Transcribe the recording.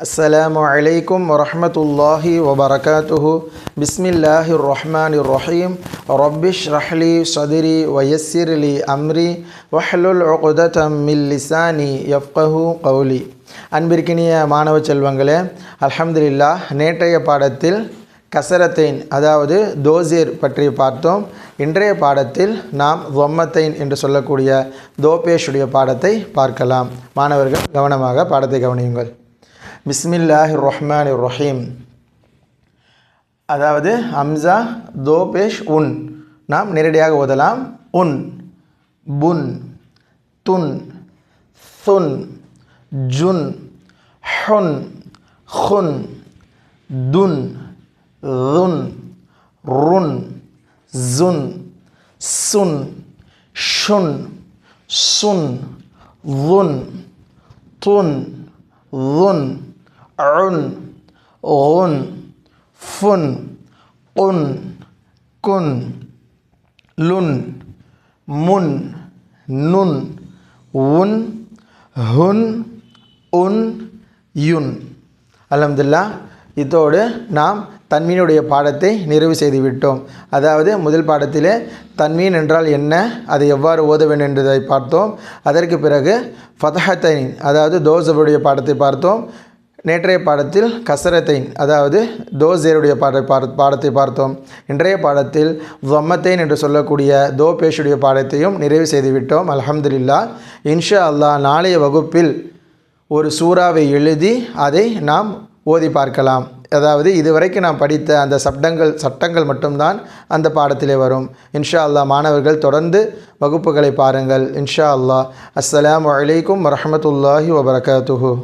السلام عليكم ورحمة الله وبركاته بسم الله الرحمن الرحيم رب اشرح لي صدري ويسر لي أمري واحلل عقدة من لساني يفقه قولي அன்பிற்கினிய மாணவ செல்வங்களே அல்ஹம்துலில்லாஹ் நேற்றைய பாடத்தில் கசரத்தைன் அதாவது தோசீர் பற்றி பார்த்தோம் இன்றைய பாடத்தில் நாம் தொம்மத்தைன் என்று சொல்லக்கூடிய தோபேஷுடைய பாடத்தை பார்க்கலாம் மாணவர்கள் கவனமாக பாடத்தை கவனியுங்கள் பிஸ்மில்லாஹி ரஹ்மான் ரஹீம் அதாவது ஹம்சா தோபேஷ் உன். நாம் நேரடியாக ஓதலாம். உன். புன். துன். சுன் ஜுன். ஹுன். ஹுன். துன். ருன் ருன். ஜுன் சுன். ஷுன். சுன். ருன். துன். ருன். உன் உன் ஃபுன் உன் குன் லுன் முன் நுன் உன் ஹுன் உன் யுன் அலமதுல்லா இதோடு நாம் தன்மீனுடைய பாடத்தை நிறைவு செய்து விட்டோம் அதாவது முதல் பாடத்திலே தன்மீன் என்றால் என்ன அதை எவ்வாறு ஓத வேண்டும் என்பதை பார்த்தோம். அதற்கு பிறகு ஃபதஹத்தைன் அதாவது தோசபுடைய பாடத்தை பார்த்தோம். நேற்றைய பாடத்தில் கசரத்தைன் அதாவது தோசேருடைய பாட பாட- பாடத்தை பார்த்தோம். இன்றைய பாடத்தில் வம்மத்தைன் என்று சொல்லக்கூடிய தோ பேஷுடைய பாடத்தையும் நிறைவு செய்து விட்டோம் இன்ஷா அல்லா நாளைய வகுப்பில் ஒரு சூறாவை எழுதி அதை நாம் ஓதி பார்க்கலாம். அதாவது இதுவரைக்கும் நாம் படித்த அந்த சட்டங்கள் சட்டங்கள் மட்டும்தான் அந்த பாடத்திலே வரும். இன்ஷா அல்லாஹ் மாணவர்கள் தொடர்ந்து வகுப்புகளை பாருங்கள். இன்ஷா அல்லா அஸ்லாம் அலைக்கும் வரமத்துல்லாஹி வபரகாத்துஹூ.